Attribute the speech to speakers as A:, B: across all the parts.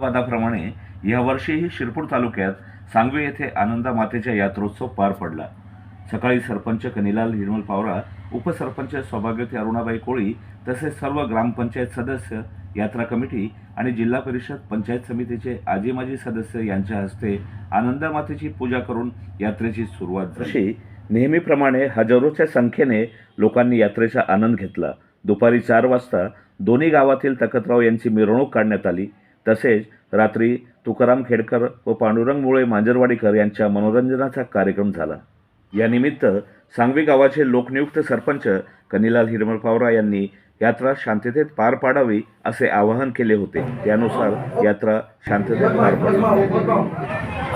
A: वादाप्रमाणे यावर्षीही शिरपूर तालुक्यात सांगवी येथे आनंदा मातेच्या यात्रोत्सव पार पडला. सकाळी सरपंच कनिलाल हिरमल पावरा उपसरपंच सौभाग्यवती अरुणाबाई कोळी तसेच सर्व ग्रामपंचायत सदस्य यात्रा कमिटी आणि जिल्हा परिषद पंचायत समितीचे आजी माजी सदस्य यांच्या हस्ते आनंदा मातेची पूजा करून यात्रेची सुरुवात झाली. नेहमीप्रमाणे हजारोच्या संख्येने लोकांनी यात्रेचा आनंद घेतला. दुपारी चार वाजता दोन्ही गावातील तकतराव यांची मिरवणूक काढण्यात आली. तसेच रात्री तुकाराम खेडकर व पांडुरंग मुळे मांजरवाडीकर यांच्या मनोरंजनाचा कार्यक्रम झाला. यानिमित्त सांगवी गावाचे लोकनियुक्त सरपंच कनिलाल हिरमळ पावरा यांनी यात्रा शांततेत पार पाडावी असे आवाहन केले होते. त्यानुसार यात्रा शांततेत पार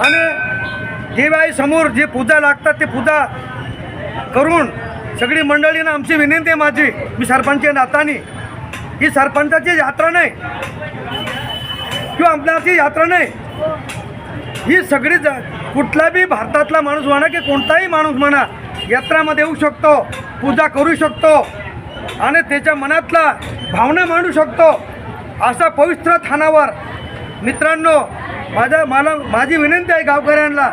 B: आणि जे बाई समोर जे पूजा लागतात ते पूजा करून सगळी मंडळीनं आमची विनंती आहे माझी. मी सरपंच नातानी. ही सरपंचाची यात्रा नाही. किंवा आपल्याची यात्रा नाही. ही सगळी ज कुठला बी भारतातला माणूस म्हणा की कोणताही माणूस म्हणा यात्रामध्ये येऊ शकतो पूजा करू शकतो आणि त्याच्या मनातला भावना मांडू शकतो. असा पवित्र थानावर मित्रांनो माझ्या मला माझी विनंती आहे गावकऱ्यांना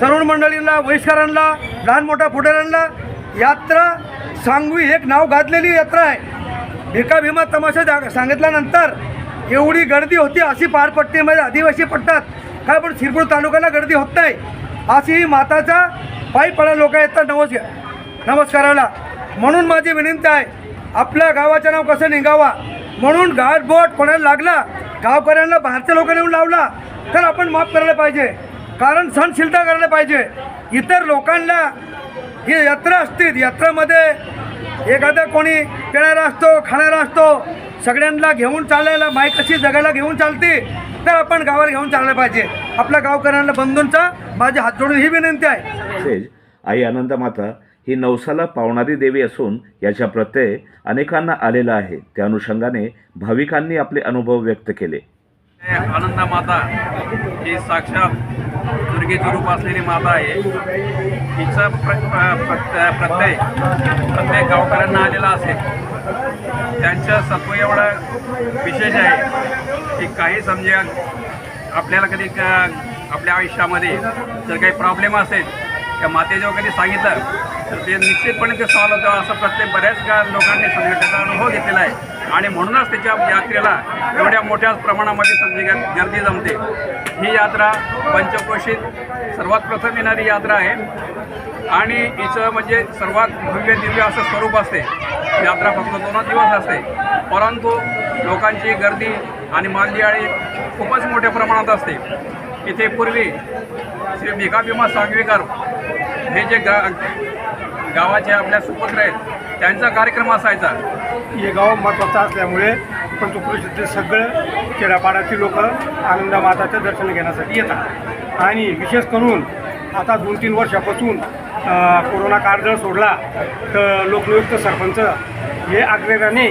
B: तरुण मंडळींना वयस्करांना लहान मोठ्या पुढाऱ्यांना यात्रा सांगवी एक नाव गाजलेली यात्रा आहे. भिका भीमा तमाशा सांगितल्यानंतर एवढी गर्दी होती अशी पारपट्टीमध्ये आदिवासी पडतात. काय पण शिरपूर तालुक्याला गर्दी होत नाही. अशी ही माताचा पायी पडा लोक येतात नमस् नमस्काराला. म्हणून माझी विनंती आहे आपल्या गावाचं नाव कसं निघावा? म्हणून गाड बोट कोणाला लागला? गावकऱ्यांना बाहेरच्या लोकांना येऊन लावला. तर आपण माफ करायला पाहिजे. कारण सहनशीलता करायला पाहिजे. इतर लोकांना ही यात्रा असतील यात्रामध्ये एखादा कोणी पिणारा असतो खाणारा असतो सगळ्यांना घेऊन चालायला माई कशी जगायला घेऊन चालते तर आपण गावाला घेऊन चाललं पाहिजे. आपल्या गावकऱ्यांना बंधूंचा माझी हात जोडून ही विनंती आहे.
A: तसेच आई आनंद माता ही नवसाला पावणारी देवी असून याच्या प्रत्यय अनेकांना आलेला आहे. त्या अनुषंगाने भाविकांनी आपले अनुभव व्यक्त केले.
C: आनंदा माता ही साक्षात दुर्गेचे रूप असलेली माता आहे. तिचा प्र प्रत्यय प्रत्येक गावकऱ्यांना आलेला असेल. त्यांच्या सत्व एवढं विशेष आहे की काही समजा आपल्याला कधी आपल्या आयुष्यामध्ये जर काही प्रॉब्लेम असेल त्या मातेजेव्हा कधी सांगितलं तर ते निश्चितपणे ते सॉल्व होतं. असं प्रत्येक बऱ्याच लोकांनी समजा त्याचा अनुभव घेतलेला आहे. आणि म्हणूनच त्याच्या यात्रेला एवढ्या मोठ्या प्रमाणामध्ये संधी गर्दी जमते. ही यात्रा पंचक्रोशीत सर्वात प्रथम येणारी यात्रा आहे. आणि हिचं म्हणजे सर्वात भव्य दिव्य असं स्वरूप असते. यात्रा फक्त दोनच दिवस असते. परंतु लोकांची गर्दी आणि मालदियाळी खूपच मोठ्या प्रमाणात असते. इथे पूर्वी श्री भिका भीमा सांगवीकर हे जे गा गावाचे आपल्या सुपुत्र आहेत त्यांचा कार्यक्रम असायचा.
D: हे गाव महत्त्वाचं असल्यामुळे पंचकृषीतील सगळं खेड्यापाड्यातील लोक आनंद माताचं दर्शन घेण्यासाठी येतात. आणि विशेष करून आता दोन तीन वर्षापासून कोरोना काळ जर सोडला तर लोकनियुक्त सरपंच हे आग्रहाने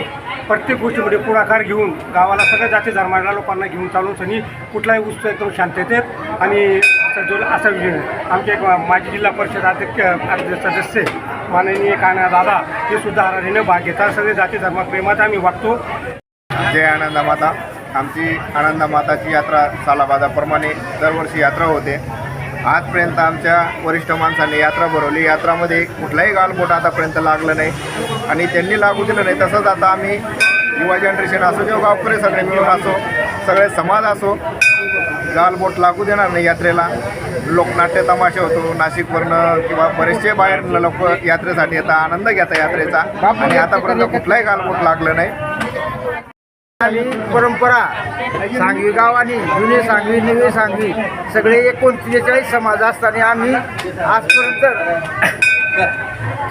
D: प्रत्येक गोष्टीमध्ये पुढाकार घेऊन गावाला सगळ्या जाती धर्माला लोकांना घेऊन चालून सनी कुठलाही उत्सव एकदम शांततेत आणि सजवलं असा विजय आमचे एक माजी जिल्हा परिषद अध्यक्ष सदस्य माननीय काना दादा हे सुद्धा आराधीने भाग घेतात. सगळे जाती धर्मप्रेमात आम्ही वागतो.
E: जय आनंदा माता. आमची आनंदा माताची यात्रा सालाबादाप्रमाणे दरवर्षी यात्रा होते. आजपर्यंत आमच्या वरिष्ठ माणसांनी यात्रा भरवली. यात्रामध्ये कुठलाही गालबोट आतापर्यंत लागलं नाही. आणि त्यांनी लागू दिलं नाही. तसंच आता आम्ही युवा जनरेशन असो किंवा गावकरी सगळे मिळून असो सगळे समाज असो गालबोट लागू देणार नाही यात्रेला. लोकनाट्य तमाशा होतो नाशिकवरनं किंवा बरेचसे बाहेर लोक यात्रेसाठी येतात आनंद घेतात यात्रेचा. आणि आतापर्यंत कुठलाही गालबोट लागलं नाही.
F: आणि परंपरा सांगवी गाव आणि जुने सांगवी नवे सांगवी सगळे एकोणत्रेचाळीस समाज असताना आम्ही आजपर्यंत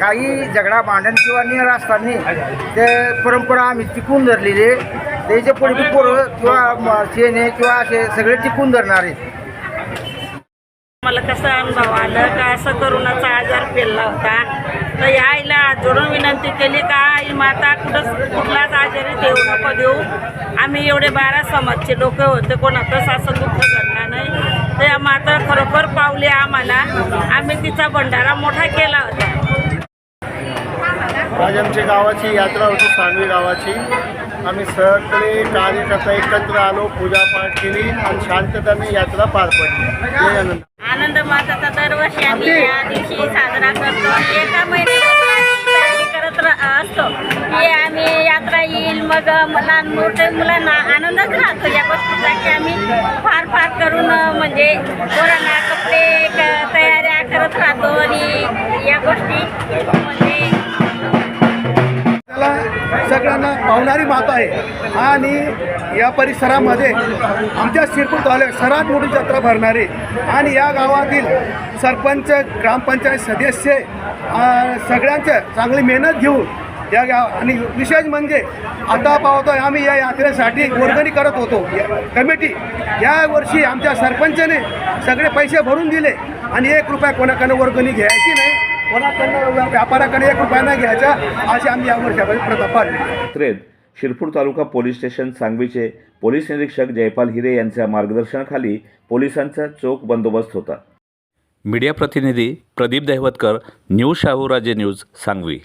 F: काही झगडा भांडण किंवा निर असताना ते परंपरा आम्ही टिकून धरलेली आहे. त्याचे पुढे पोरं किंवा म- शेणे किंवा असे सगळे टिकून धरणार आहेत.
G: मला कसा अनुभव आलं? का असं करोनाचा आजार पेलला होता? तर या आईला जोडून विनंती केली का आई माता कुठं कुठलाच आजारी देऊ नको देऊ. आम्ही एवढे बारा समाजचे लोक होते कोणातच असं दुःख घडणार नाही. तर या माता खरोखर पावली आम्हाला. आम्ही तिचा भंडारा मोठा केला होता.
D: आज आमच्या गावाची यात्रा होती सांगवी गावाची.
H: आम्ही सगळे कार्यकर्ता एकत्र आलो पूजापाठ केली आणि शांततेने यात्रा पार पडली. आनंद.
G: माताचा दरवर्षी आम्ही या दिवशी साजरा करतो. एका तयारी करत असतो की आम्ही यात्रा येईल मग लहान मोठे मुलांना आनंदच राहतो. या गोष्टीचा की आम्ही फार फार करून म्हणजे पोरांना कपडे क- तयाऱ्या करत राहतो आणि या गोष्टी
I: सगळ्यांना पावणारी माता आहे. आणि या परिसरामध्ये आमच्या शिरपूर तालुक्यात सर्वात मोठी जत्रा भरणारी आणि या गावातील सरपंच ग्रामपंचायत सदस्य सगळ्यांचं चांगली मेहनत घेऊन या गाव आणि विशेष म्हणजे आता पाहतो आम्ही या यात्रेसाठी वर्गणी करत होतो. कमिटी या वर्षी आमच्या सरपंचाने सगळे पैसे भरून दिले आणि एक रुपया कोणाकडनं वर्गणी घ्यायची नाही. कोणाकडनं व्यापाऱ्याकडे एक रुपया नाही घ्यायचा अशी आम्ही प्रथा
A: यात्रेत शिरपूर तालुका पोलीस स्टेशन सांगवीचे पोलीस निरीक्षक जयपाल हिरे यांच्या मार्गदर्शनाखाली पोलिसांचा चोख बंदोबस्त होता. मीडिया प्रतिनिधी प्रदीप दहवतकर न्यूज शाहूराजे न्यूज सांगवी.